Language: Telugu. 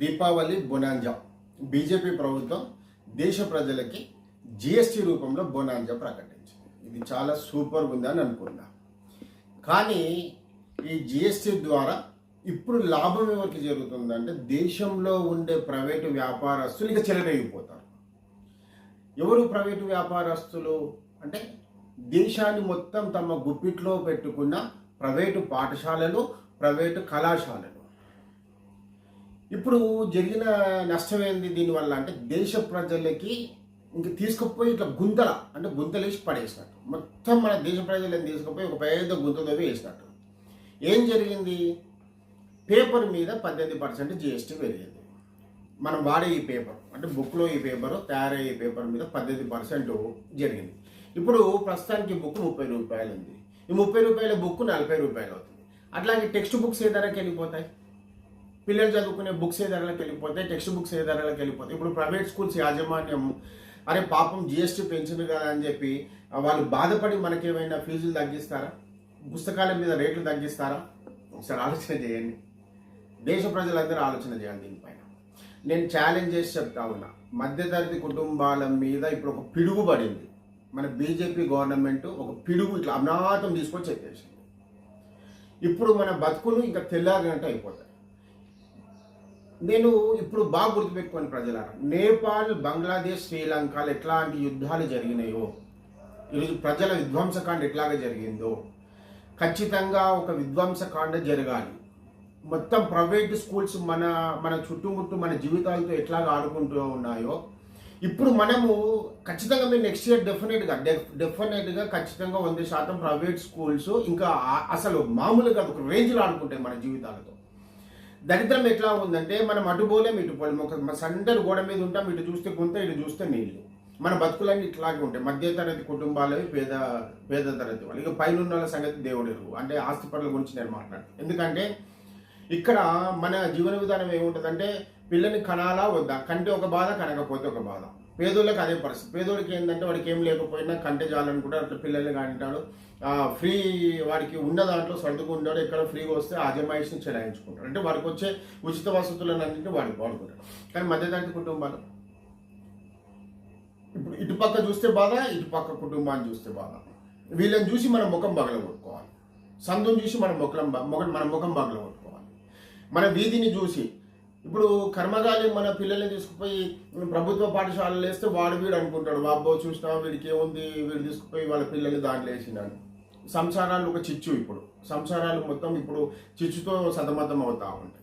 దీపావళి బొనాంజా. బీజేపీ ప్రభుత్వం దేశ ప్రజలకి జిఎస్టీ రూపంలో బొనాంజా ప్రకటించింది. ఇది చాలా సూపర్ ఉందని అనుకున్నా కానీ ఈ జిఎస్టీ ద్వారా ఇప్పుడు లాభం ఎవరికి జరుగుతుందంటే దేశంలో ఉండే ప్రైవేటు వ్యాపారస్తులు ఇక చెలరేగిపోతారు. ఎవరు ప్రైవేటు వ్యాపారస్తులు? అంటే దేశాన్ని మొత్తం తమ గుప్పిట్లో పెట్టుకున్న ప్రైవేటు పాఠశాలలు ప్రైవేటు కళాశాలలు. ఇప్పుడు జరిగిన నష్టం ఏంది దీనివల్ల అంటే దేశ ప్రజలకి ఇంక తీసుకుపోయి ఇట్లా గుంతల అంటే గుంతలేసి పడేసినట్టు. మొత్తం మన దేశ ప్రజలను తీసుకుపోయి ఒక పెద్ద గుంతతోవి వేసినట్టు. ఏం జరిగింది? పేపర్ మీద పద్దెనిమిది పర్సెంట్ జిఎస్టీ పెరిగింది. మనం వాడే ఈ పేపర్ అంటే బుక్లో ఈ పేపర్ తయారయ్యే పేపర్ మీద పద్దెనిమిది పర్సెంట్ జరిగింది. ఇప్పుడు ప్రస్తుతానికి బుక్ ముప్పై రూపాయలు ఉంది ఈ ముప్పై రూపాయల బుక్ నలభై రూపాయలు అవుతుంది అట్లాగే టెక్స్ట్ బుక్స్ ఏ ధరకి వెళ్ళిపోతాయి పిల్లలు చదువుకునే బుక్స్ ఏ ధరలకు వెళ్ళిపోతాయి టెక్స్ట్ బుక్స్ ఏ ధరలకు వెళ్ళిపోతాయి. ఇప్పుడు ప్రైవేట్ స్కూల్స్ యాజమాన్యం అరే పాపం జిఎస్టీ పెంచింది కదా అని చెప్పి వాళ్ళు బాధపడి మనకేమైనా ఫీజులు తగ్గిస్తారా? పుస్తకాల మీద రేట్లు తగ్గిస్తారా? ఒకసారి ఆలోచన చేయండి. దేశ ప్రజలందరూ ఆలోచన చేయండి దీనిపైన. నేను ఛాలెంజ్ చేసి చెప్తా ఉన్నా. మధ్యతరగతి కుటుంబాల మీద ఇప్పుడు ఒక పిడుగు పడింది. మన బీజేపీ గవర్నమెంట్ ఒక పిడుగు ఇట్లా అనాథం తీసుకొని చెప్పేసింది. ఇప్పుడు మన బతుకులు ఇంకా తెల్లారినట్టు అయిపోతాయి. నేను ఇప్పుడు బాగా గుర్తుపెట్టుకోండి ప్రజలారా నేపాల్ బంగ్లాదేశ్ శ్రీలంకలు ఎట్లాంటి యుద్ధాలు జరిగినాయో ఈరోజు ప్రజల విధ్వంసకాండ ఎట్లాగా జరిగిందో ఖచ్చితంగా ఒక విధ్వంసకాండ జరగాలి. మొత్తం ప్రైవేట్ స్కూల్స్ మన మన చుట్టుముట్టు మన జీవితాలతో ఎట్లాగా ఆడుకుంటూ ఉన్నాయో ఇప్పుడు మనము ఖచ్చితంగా మీరు నెక్స్ట్ ఇయర్ డెఫినెట్గా డెఫినెట్గా ఖచ్చితంగా వంద శాతం ప్రైవేట్ స్కూల్స్ ఇంకా అసలు మామూలుగా ఒక రేంజ్లో ఆడుకుంటాయి మన జీవితాలతో. దరిద్రం ఎట్లా ఉందంటే మనం అటు పోలేం ఇటు పోలేం. ఒక సందరు గోడ మీద ఉంటాం ఇటు చూస్తే గుంత ఇటు చూస్తే నీళ్ళు మన బతుకులన్నీ ఇట్లాగే ఉంటాయి. మధ్యతరగతి కుటుంబాలవి పేద పేద తరగతి వాళ్ళు. ఇక పైన వాళ్ళ సంగతి దేవుడు అంటే ఆస్తి పనుల గురించి నేను మాట్లాడు ఎందుకంటే ఇక్కడ మన జీవన విధానం ఏముంటుందంటే పిల్లని కనాలా వద్దా? కంటే ఒక బాధ కనకపోతే ఒక బాధ. పేదోళ్ళకి అదే పరిస్థితి. పేదోడికి ఏంటంటే వాడికి ఏం లేకపోయినా కంటే చాలనుకుంటాడు అట్లా పిల్లల్ని కానిటాడు. ఫ్రీ వాడికి ఉన్న దాంట్లో సర్దుకుంటాడు ఎక్కడ ఫ్రీగా వస్తే అజమాయిషిని చెలాయించుకుంటాడు. అంటే వాడికి వచ్చే ఉచిత వసతులను అన్నింటినీ వాడికి వాడుకుంటాడు. కానీ మధ్యతరగతి కుటుంబాలు. ఇప్పుడు ఇటుపక్క చూస్తే బాధ ఇటుపక్క కుటుంబాన్ని చూస్తే బాధ. వీళ్ళని చూసి మనం ముఖం బగల కొట్టుకోవాలి సందుని చూసి మన ముఖం ముఖం మన ముఖం బగల కొట్టుకోవాలి మన వీధిని చూసి ఇప్పుడు కర్మగాలి మన పిల్లల్ని తీసుకుపోయి ప్రభుత్వ పాఠశాలలు వేస్తే వాడు వీడు అనుకుంటాడు. బాబో చూసినా వీడికి ఏముంది? వీడు తీసుకుపోయి వాళ్ళ పిల్లల్ని దాంట్లో వేసినాడు సంసారాలు ఒక చిచ్చు ఇప్పుడు. సంసారాలు మొత్తం ఇప్పుడు చిచ్చుతో సతమతం అవుతా ఉంటాయి.